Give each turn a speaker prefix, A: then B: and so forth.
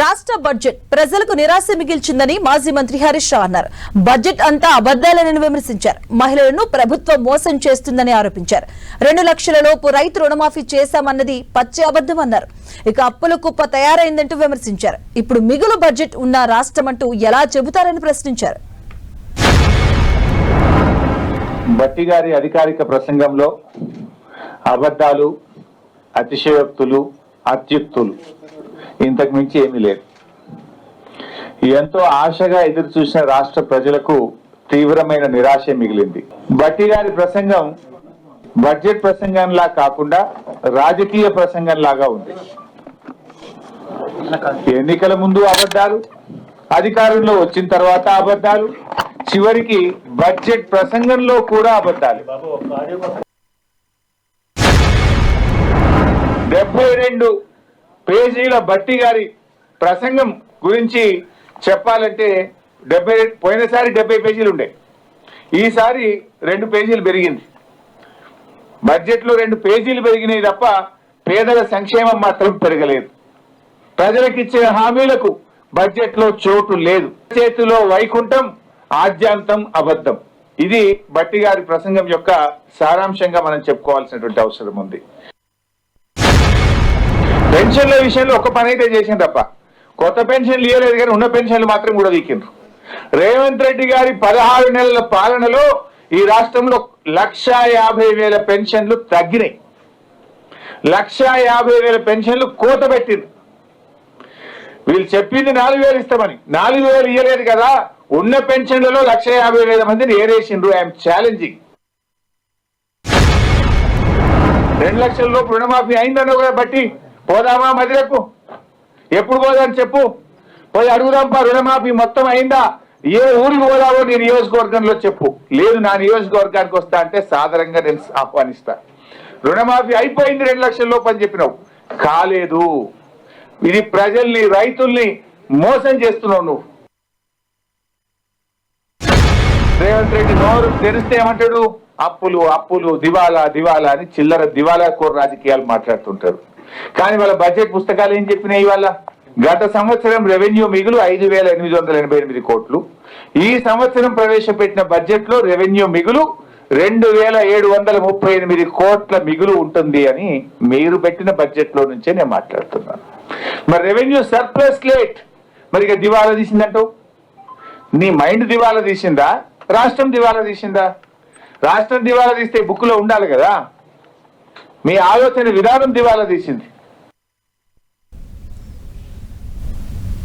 A: రాష్ట్ర బడ్జెట్ ప్రజలకు నిరాశ మిగిల్చిందని మాజీ మంత్రి హరీష్ రావు అన్నారు. బడ్జెట్ అంతా అబద్దాలని విమర్శించారు. మహిళలను ప్రభుత్వం మోసం చేస్తుందని ఆరోపించారు. రెండు లక్షల లోపు రైతు రుణమాఫీ చేశామన్నది పచ్చి అబద్ధం అన్నారు. ఇక అప్పుల కుప్ప తయారైందంటూ విమర్శించారు. ఇప్పుడు మిగులు బడ్జెట్ ఉన్న రాష్ట్రం అంటూ ఎలా చెబుతారని ప్రశ్నించారు.
B: బట్టి గారి అధికారిక ప్రసంగంలో అబద్ధాలు అతిశయోక్తులు అత్యుక్తులు ఇంతకు మించి ఏమీ లేదు. ఎంతో ఆశగా ఎదురు చూసిన రాష్ట్ర ప్రజలకు తీవ్రమైన నిరాశ మిగిలింది. బట్టి గారి ప్రసంగం బడ్జెట్ ప్రసంగంలా కాకుండా రాజకీయ ప్రసంగంలాగా ఉంది. ఎన్నికల ముందు అబద్ధాలు అధికారంలో వచ్చిన తర్వాత అబద్ధాలు చివరికి బడ్జెట్ ప్రసంగంలో కూడా అబద్ధాలు. డెబ్బై రెండు పేజీల భట్టి గారి ప్రసంగం గురించి చెప్పాలంటే డెబ్బై పోయినసారి డెబ్బై పేజీలు ఉండే. ఈసారి రెండు పేజీలు పెరిగింది. బడ్జెట్లో రెండు పేజీలు పెరిగినాయి తప్ప పేదల సంక్షేమం మాత్రం పెరగలేదు. ప్రజలకు ఇచ్చిన హామీలకు బడ్జెట్లో చోటు లేదు. చేతిలో వైకుంఠం ఆద్యాంతం అబద్ధం. ఇది బట్టి గారి ప్రసంగం యొక్క సారాంశంగా మనం చెప్పుకోవాల్సినటువంటి అవసరం ఉంది. పెన్షన్ల విషయంలో ఒక పని అయితే చేసింది తప్ప కొత్త పెన్షన్లు ఇవ్వలేదు కానీ ఉన్న పెన్షన్లు మాత్రం కూడా దిక్కిండ్రు రేవంత్ రెడ్డి గారి పదహారు నెలల పాలనలో ఈ రాష్ట్రంలో లక్ష యాభై వేల పెన్షన్లు తగ్గినాయి. లక్ష యాభై వేల పెన్షన్లు కోత పెట్టింది వీళ్ళు చెప్పింది నాలుగు వేలు ఇస్తామని. నాలుగు వేలు ఇవ్వలేదు కదా ఉన్న పెన్షన్లలో లక్ష యాభై వేల మందిని ఏరేసిండ్రు. I'm challenging. రెండు లక్షల లోపు రుణమాఫీ అయిందనో కూడా బట్టి పోదామా మదిరకు ఎప్పుడు పోదాని చెప్పు? పోయి అడుగుదాంపా రుణమాఫీ మొత్తం అయిందా? ఏ ఊరికి పోదావో నీ నియోజకవర్గంలో చెప్పు. లేదు నా నియోజకవర్గానికి వస్తా అంటే సాధారణంగా నేను ఆహ్వానిస్తా. రుణమాఫీ అయిపోయింది రెండు లక్షల లోపు అని చెప్పినావు. కాలేదు. ఇది ప్రజల్ని రైతుల్ని మోసం చేస్తున్నావు నువ్వు. రేవంత్ రెడ్డి నోరు తెరిస్తే ఏమంటాడు? అప్పులు అప్పులు దివాలా దివాలా అని చిల్లర దివాలా కోర రాజకీయాలు మాట్లాడుతుంటారు. కానీ వాళ్ళ బడ్జెట్ పుస్తకాలు ఏం చెప్పినాయి వాళ్ళ గత సంవత్సరం రెవెన్యూ మిగులు ఐదు వేల ఎనిమిది వందల ఎనభై ఎనిమిది కోట్లు. ఈ సంవత్సరం ప్రవేశపెట్టిన బడ్జెట్లో రెవెన్యూ మిగులు రెండు వేల ఏడు వందల ముప్పై ఎనిమిది కోట్ల మిగులు ఉంటుంది అని మీరు పెట్టిన బడ్జెట్లో నుంచే నేను మాట్లాడుతున్నాను. మరి రెవెన్యూ సర్ప్లస్ లేట్ మరి ఇక దివాలా తీసిందంటూ నీ మైండ్ దివాలా తీసిందా? రాష్ట్రం దివాలా తీసిందా? రాష్ట్రం దివాలా తీస్తే బుక్లో ఉండాలి కదా. మీ ఆలోచన విధానం దివాలా తీసింది.